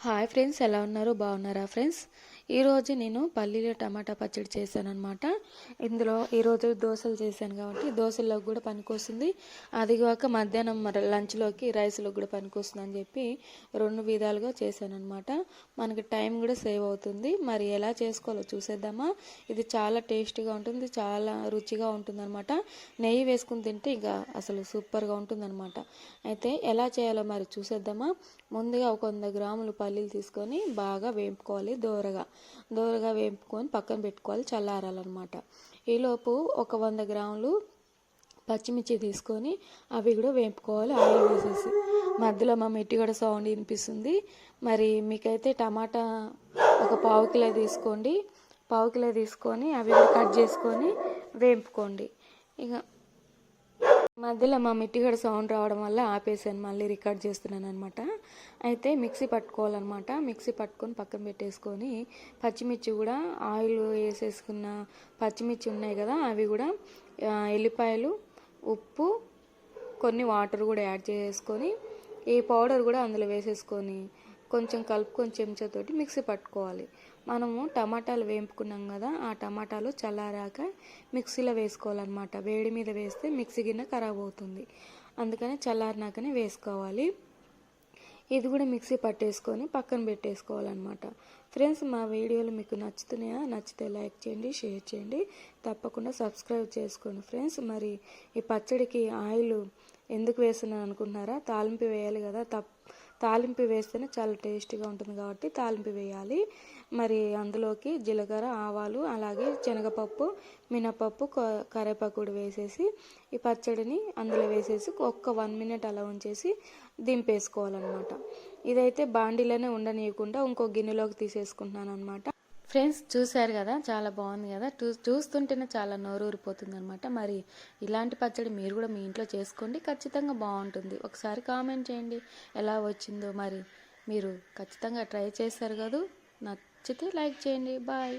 Hi friends ఎలా ఉన్నారు? బాగున్నారా ఫ్రెండ్స్? ఈరోజు నేను పల్లీలు టమాటా పచ్చడి చేశాను అనమాట ఇందులో ఈరోజు దోశలు చేశాను కాబట్టి దోశల్లోకి కూడా పనికొస్తుంది. అది కాక మధ్యాహ్నం మరి లంచ్లోకి రైస్లోకి కూడా పనికొస్తుంది అని చెప్పి రెండు విధాలుగా చేశాను అనమాట మనకి టైం కూడా సేవ్ అవుతుంది. మరి ఎలా చేసుకోవాలో చూసేద్దామా? ఇది చాలా టేస్టీగా ఉంటుంది చాలా రుచిగా ఉంటుంది అనమాట నెయ్యి వేసుకుని తింటే ఇక అసలు సూపర్గా ఉంటుంది అనమాట అయితే ఎలా చేయాలో మరి చూసేద్దామా? ముందుగా ఒక వంద గ్రాములు పల్లీలు తీసుకొని బాగా వేపుకోవాలి దోరగా. దోరగా వేపుకొని పక్కన పెట్టుకోవాలి చల్లారాలన్నమాట. ఈలోపు ఒక వంద గ్రాములు పచ్చిమిర్చి తీసుకొని అవి కూడా వేపుకోవాలి ఆయిల్ వేసేసి మధ్యలో మా మెట్టి కూడా సౌండ్ వినిపిస్తుంది. మరి మీకైతే టమాటా ఒక పావు కిలో తీసుకోండి. పావు కిలో తీసుకొని అవి కూడా కట్ చేసుకొని వేపుకోండి. ఇక మధ్యలో మా మిట్టిగడ సౌండ్ రావడం వల్ల ఆపేసాను మళ్ళీ రికార్డ్ చేస్తున్నాను అనమాట అయితే మిక్సీ పట్టుకోవాలన్నమాట. మిక్సీ పట్టుకొని పక్కన పెట్టేసుకొని పచ్చిమిర్చి కూడా ఆయిల్ వేసేసుకున్న పచ్చిమిర్చి ఉన్నాయి కదా అవి కూడా ఎల్లిపాయలు ఉప్పు కొన్ని వాటర్ కూడా యాడ్ చేసుకొని ఈ పౌడర్ కూడా అందులో వేసేసుకొని కొంచెం కలుపుకొని చెంచాతోటి మిక్సీ పట్టుకోవాలి. మనము టమాటాలు వేపుకున్నాం కదా ఆ టమాటాలు చల్లారాక మిక్సీలో వేసుకోవాలన్నమాట. వేడి మీద వేస్తే మిక్సీ గిన్నె ఖరాబ్ అవుతుంది. అందుకని చల్లారినాకనే వేసుకోవాలి. ఇది కూడా మిక్సీ పట్టేసుకొని పక్కన పెట్టేసుకోవాలన్నమాట. ఫ్రెండ్స్ మా వీడియోలు మీకు నచ్చుతున్నాయా? నచ్చితే లైక్ చేయండి షేర్ చేయండి. తప్పకుండా సబ్స్క్రైబ్ చేసుకోండి ఫ్రెండ్స్. మరి ఈ పచ్చడికి ఆయిల్ ఎందుకు వేస్తున్నాను అనుకుంటున్నారా తాలింపు వేయాలి కదా తప్ తాలింపు వేస్తేనే చాలా టేస్టీగా ఉంటుంది కాబట్టి తాలింపు వేయాలి. మరి అందులోకి జీలకర్ర ఆవాలు అలాగే శనగపప్పు మినపప్పు కరేపాకు కూడా వేసేసి ఈ పచ్చడిని అందులో వేసేసి ఒక్క వన్ మినిట్ అలా ఉంచేసి దింపేసుకోవాలన్నమాట. ఇదైతే బాండీలోనే ఉండనీయకుండా ఇంకో గిన్నెలోకి తీసేసుకుంటున్నాను అనమాట ఫ్రెండ్స్ చూశారు కదా చాలా బాగుంది కదా. చూ చూస్తుంటేనే చాలా నోరు ఊరిపోతుంది అనమాట మరి ఇలాంటి పచ్చడి మీరు కూడా మీ ఇంట్లో చేసుకోండి ఖచ్చితంగా బాగుంటుంది. ఒకసారి కామెంట్ చేయండి ఎలా వచ్చిందో. మరి మీరు ఖచ్చితంగా ట్రై చేశారు కదా నచ్చితే లైక్ చేయండి. బాయ్.